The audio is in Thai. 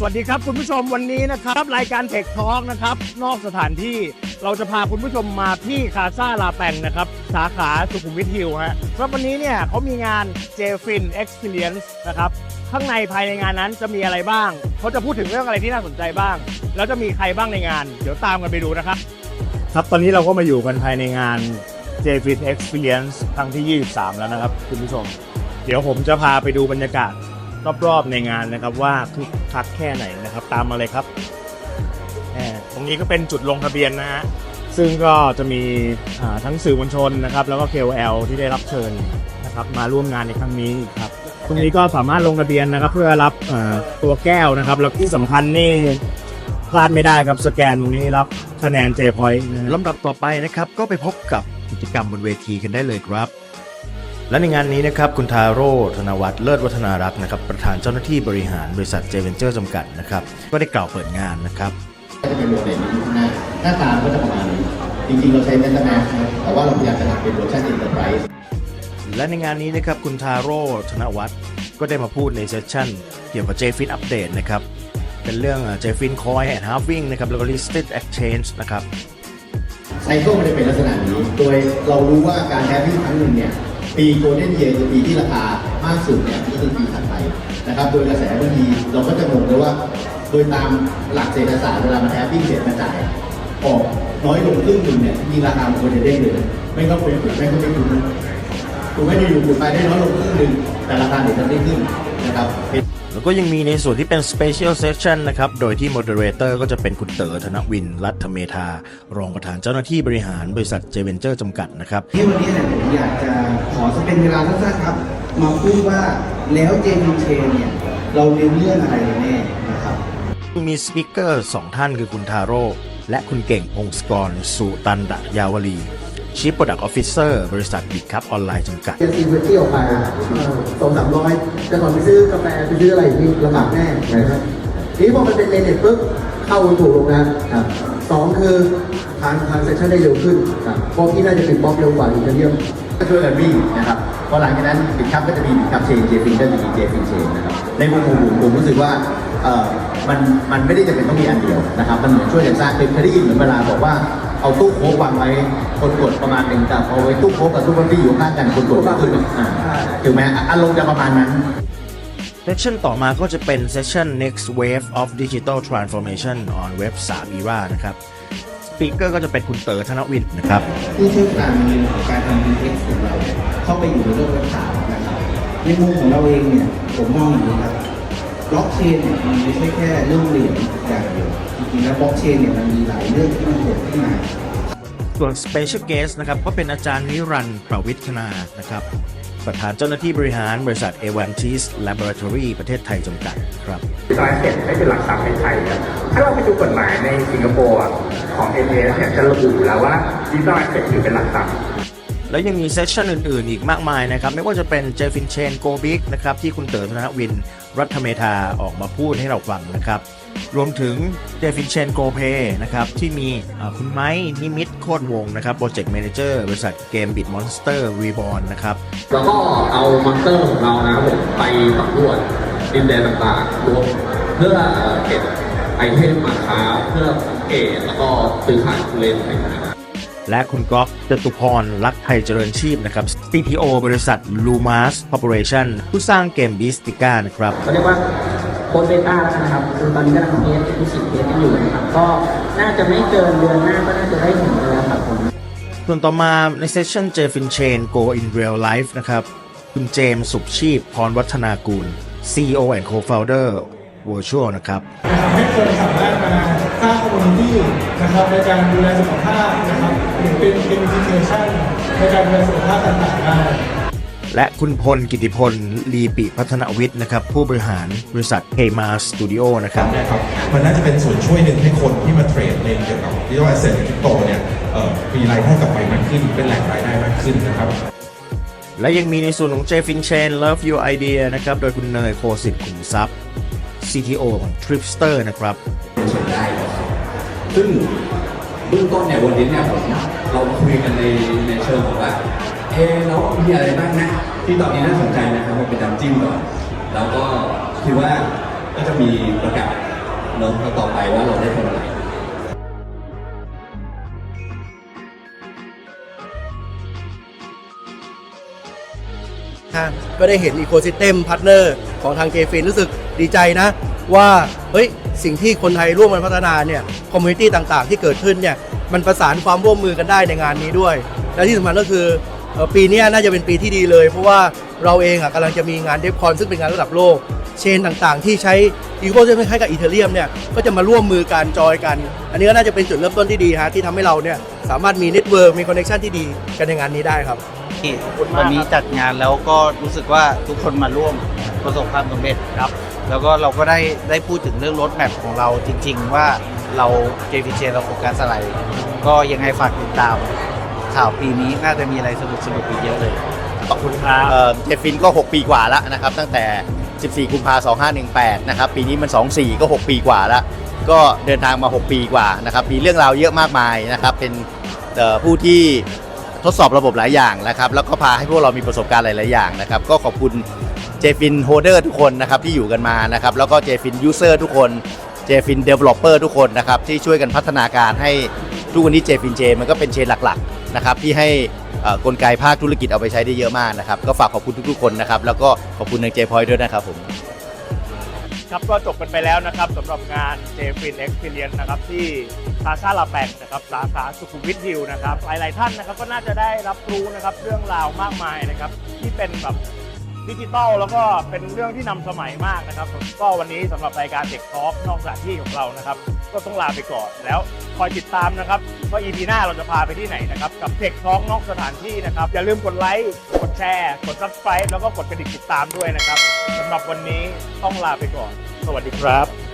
สวัสดีครับคุณผู้ชมวันนี้นะครับ รายการเทคทอ l k นะครับ นอกสถานที่เราจะพาคุณผู้ชมมาที่คาซาลาแปงนะครับ สาขาสุขุมวิทฮิลฮะสำหรับวันนี้เนี่ยเขามีงาน j f i n Experience นะครับข้างในภายในงานนั้นจะมีอะไรบ้างเขาจะพูดถึงเรื่องอะไรที่น่าสนใจบ้าง แล้วจะมีใครบ้างในงาน เดี๋ยวตามกันไปดูนะครับ ครับตอนนี้เราก็มาอยู่กันภายในงาน j f i n Experience ครั้งที่ 23 แล้วนะครับคุณผู้ชม เดี๋ยวผมจะพาไปดูบรรยากาศ รอบๆในงานนะครับว่าคึกคักแค่ไหนนะครับ ตามมาเลยครับตรงนี้ก็เป็นจุดลงทะเบียนนะฮะซึ่งก็จะมีทั้งสื่อมวลชนนะครับ แล้วก็ KOL ที่ได้รับเชิญนะครับ มาร่วมงานในครั้งนี้ครับตรงนี้ก็สามารถลงทะเบียนนะครับ เพื่อรับตัวแก้วนะครับ แล้วที่สำคัญนี่พลาดไม่ได้ครับสแกนตรงนี้รับคะแนน J Point นะลำดับต่อไปนะครับ ก็ไปพบกับกิจกรรมบนเวทีกันได้เลยครับ และในงานนี้นะครับคุณทาโร่ธนวัฒน์เลิศวัฒนารักษ์นะครับประธานเจ้าหน้าที่บริหารบริษัทเจเวนเจอร์จำกัดนะครับก็ได้กล่าวเปิดงานนะครับก็จะเป็นโมเดลนี้ข้างหน้าหน้าตาก็จะประมาณนี้จริงๆ เราใช้เมตาแมสนะแต่ว่าเราพยายามจะทำเป็นเวอร์ชันอินเตอร์ไพรส์และในงานนี้นะครับคุณทาโร่ธนวัฒน์ก็ได้มาพูดในเซสชั่น เกี่ยวกับ JFIT Update นะครับเป็นเรื่อง JFIT Coin and Halving นะครับแล้วก็ Listed Exchange นะครับไซเคิลมันจะเป็นลักษณะนี้ โดยเรารู้ว่าการแฮปปี้ครั้งหนึ่งเนี่ย ปีโกลเด้นเยียร์คือปีที่ราคามากสุดเนี่ยก็คือปีถัดไปนะครับ โดยกระแสบางทีเราก็จะงงเลยว่า โดยตามหลักเศรษฐศาสตร์เวลามันแอปปิ้งเสร็จมาจ่ายออกน้อยลงครึ่งหนึ่งเนี่ยมีราคาโกลเด้งเลยไม่ก็เป็นไม่ก็ไม่คุณคุณไม่ได้อยู่ๆขุดไปได้น้อยลงครึ่งหนึ่งแต่ราคาเดี๋ยวจะได้ขึ้นนะครับ แล้วก็ยังมีในส่วนที่เป็น Special Session นะครับ โดยที่ Moderator ก็จะเป็นคุณเต๋อธนวิน รัฐเมธา รองประธานเจ้าหน้าที่บริหารบริษัทเจเวนเจอร์จำกัดนะครับ ที่วันนี้เนี่ยผมอยากจะขอสเป็นเวลาสั้นๆครับ มาพูดว่าแล้วเจมินเชนเนี่ยเราเรียนเรื่องอะไรกันแน่นะครับ มีสปิเกอร์สองท่านคือคุณทาโร่และคุณเก่งพงศกรสุตันดะยาวลี Chief Product Officer บริษัทบิ c คัพออนไลน์จำกัดจะซีเวอร์ที่ออกไปสองสามร้อยแต่ก่อนไปซื้อกาแฟไปซื้ออะไรนี่ลำบากแน่นะครับทีนี้พอมันเป็นเมนเน็ตปุ๊บเข้าถูกลงนะครับสองคือทางทางเซสชั่นได้เร็วขึ้นครับเพราะพี่น่าจะเป็นบล็อกเร็วกว่าอีกจะเยี่ยมก็ช่วยกันวิ่งนะครับพอหลังจากนั้นบิดคัพก็จะมีบิดคัพเชนเจฟิงก็จะมีเจฟิงเชนนะครับในมุมของผมผมรู้สึกว่าเอ่อมันมันไม่ได้จำเป็นต้องมีอันเดียวนะครับมันเหมือนช่วยกันสร้างเคยเคยได้ยินเหมือนเวลาบอกว่า เอาตู้โค้กวางไว้คนกดประมาณหนึ่งแต่เอาไว้ตู้โค้กกับตู้บัฟฟี่อยู่ข้างกันคนกดก็ขึ้นอ่าถึงแม้อารมณ์จะประมาณนั้นเซสชันต่อมาก็จะเป็นเซสชัน next wave of digital transformation on web 3 era นะครับสปีกเกอร์ก็จะเป็นคุณเต๋อธนวินนะครับผู้เชี่ยวชาญในเรื่องของการทำ DX ของเราเนี่ยเข้าไปอยู่ในโลกเว็บสามนะครับในมุมของเราเองเนี่ยผมมองอย่างนี้ครับ บล็อกเชนเนี่ยมันไม่ใช่แค่เรื่องเหรียญอย่างเดียวจริงๆแล้วบล็อกเชนเนี่ยมันมีหลายเรื่องที่มันเกิดขึ้นมาส่วน Special Guest นะครับก็เป็นอาจารย์นิรันดร์ประวิทคณานะครับประธานเจ้าหน้าที่บริหารบริษัท a v a n t i s Laboratory ประเทศไทยจำกัดครับดิจิทัลเซ็ตให้เป็นหลักทรัพย์ในไทยครับถ้าเราไปดูกฎหมายในสิงคโปร์อะของ n อ s เนี่ยจะระบุอยู่แล้วว่าดิจิทัลเซ็ตถือเป็นหลักทรัพย์แล้วยังมีเซสชันอื่น ๆ อีกมากมายนะครับ ไม่ว่าจะเป็นเจฟินเชนโกบิกนะครับที่คุณเต๋อธนวิน รัฐเมธาออกมาพูดให้เราฟังนะครับ รวมถึงเจฟินเชนโกเพนะครับ ที่มีคุณไม้นิมิตโคตรวงนะครับโปรเจกต์แมเนเจอร์บริษัทเกมบิดมอนสเตอร์รีบอลนะครับแล้วก็เอามอนสเตอร์ของเรานะครับผมไปสำรวจดินแดนต่างๆรวมเพื่อเก็บไอเทมมาค้าเพื่อสังเกตแล้วก็ซื้อขายผู้เล่นอะไรอย่างเงี้ย และคุณก๊อฟจตุพรลักษณ์ไทยเจริญชีพนะครับ CTO บริษัท Lumas Corporation ผู้สร้างเกมบิสติก้านะครับเขาเรียกว่าโค้ดเบต้าแล้วกันนะครับ คือตอนนี้กำลังเทสที่สิบเทสกันอยู่นะครับ ก็น่าจะไม่เกินเดือนหน้าก็น่าจะได้เห็นเลยครับผมส่วนต่อมาในเซสชันเจฟินเชน Go in Real Life นะครับ คุณเจมส์สุขชีพพรวัฒนากูล CEO and Co-founder Virtual นะครับนะครับให้คนสามารถมาสร้างคอมมูนิตี้นะครับในการดูแลสุขภาพนะครับหรือ เป็นเกมฟิเคชันในการดูแลสุขภาพต่างๆได้ และคุณพลกิติพล ลีปิพัฒนวิทย์นะครับ ผู้บริหารบริษัท k m a Studio นะครับ นะครับมันน่าจะเป็นส่วนช่วยหนึ่งให้คนที่มาเทรดในเกี่ยวกับดิจิทัลแอสเซทคริปโตเนี่ยเอ่อมีรายได้กลับไปมากขึ้น เป็นแหล่งรายได้มากขึ้นนะครับ และยังมีในส่วนของ j f i n Chain Love Your Idea นะครับ โดยคุณเนยโคสิทธิ์ขุมทรัพย์ CTO ของ Tripster นะครับส่วนได้นะครับซึ่ง เบื้องต้นเนี่ยวันนี้เนี่ยผมเราคุยกันในในเชิงของว่าเอะแล้วมีอะไรบ้างนะ ที่ตอนนี้น่าสนใจนะครับเราไปดำจิ้มก่อนแล้วก็คิดว่าก็จะมีประกาศเนาะต่อไปว่าเราได้ทำอะไรก็ได้เห็นอีโค y ิสเต็มพาร์ทเนอร์ของทางเจฟินรู้สึกดีใจนะ ว่า เฮ้ย สิ่งที่คนไทยร่วมกันพัฒนาเนี่ยคอมมูนิตี้ต่างๆ ที่เกิดขึ้นเนี่ยมันประสานความร่วมมือกันได้ในงานนี้ด้วย และที่สำคัญก็คือปีนี้น่าจะเป็นปีที่ดีเลย เพราะว่าเราเองอะกำลังจะมีงานเดฟคอนซึ่งเป็นงานระดับโลก เชนต่างๆ ที่ใช้อีโค y ิสเต็มคล้ายกับอีเทเรียมเนี่ยก็จะมาร่วมมือกันจอยกัน อันนี้ก็น่าจะเป็นจุดเริ่มต้นที่ดีฮะที่ทำให้เราเนี่ยสามารถมีเน็ตเวิร์กมีคอนเนคชันที่ดีกันในงานนี้ได้ครับวันนี้จัดงานแล้วก็รู้สึกว่าทุกคนมาร่วมประสบความสำเร็จครับ แล้วก็เราก็ได้ได้พูดถึงเรื่องรถแมพของเราจริง ๆ ว่าเรา JPJ เราโฟกัสอะไร ก็ยังไงฝากติดตามข่าวปีนี้น่าจะมีอะไรสนุกสนุกๆอีกเยอะเลย ขอบคุณครับเอ่อเจฟินก็ 6 ปีกว่าแล้วนะครับ ตั้งแต่ 14 กุมภาพันธ์2518 นะครับ ปีนี้มัน 24 ก็ 6 ปีกว่าแล้ว ก็เดินทางมา 6 ปีกว่านะครับ มีเรื่องราวเยอะมากมายนะครับ เป็นเอ่อผู้ที่ทดสอบระบบหลายอย่างนะครับ แล้วก็พาให้พวกเรามีประสบการณ์หลาย ๆ อย่างนะครับ ก็ขอบคุณ เจฟินโฮเดอร์ทุกคนนะครับที่อยู่กันมานะครับแล้วก็เจฟินยูเซอร์ทุกคนเจฟินเดเวลลอปเปอร์ทุกคนนะครับที่ช่วยกันพัฒนาการให้ทุกวันนี้เจฟินเจมันก็เป็นเชนหลักๆนะครับที่ให้กลไกภาคธุรกิจเอาไปใช้ได้เยอะมากนะครับก็ฝากขอบคุณทุกๆคนนะครับแล้วก็ขอบคุณทางเจพอยด้วยนะครับผมครับก็จบกันไปแล้วนะครับสำหรับงาน j f i n Experience นะครับที่คาซาลาแปงนะครับสาขาสุขุมวิทฮิลนะครับหลายๆท่านนะครับก็น่าจะได้รับรู้นะครับเรื่องราวมากมายนะครับที่เป็นแบบ ดิจิตอลแล้วก็เป็นเรื่องที่นำสมัยมากนะครับ ก็วันนี้สำหรับรายการเด็กทอล์กนอกสถานที่ของเรานะครับ ก็ต้องลาไปก่อนแล้วคอยติดตามนะครับว่า EP หน้าเราจะพาไปที่ไหนนะครับ กับเด็กทอล์กนอกสถานที่นะครับ อย่าลืมกดไลค์กดแชร์กด subscribe แล้วก็กดกระดิ่งติดตามด้วยนะครับสำหรับวันนี้ต้องลาไปก่อน สวัสดีครับ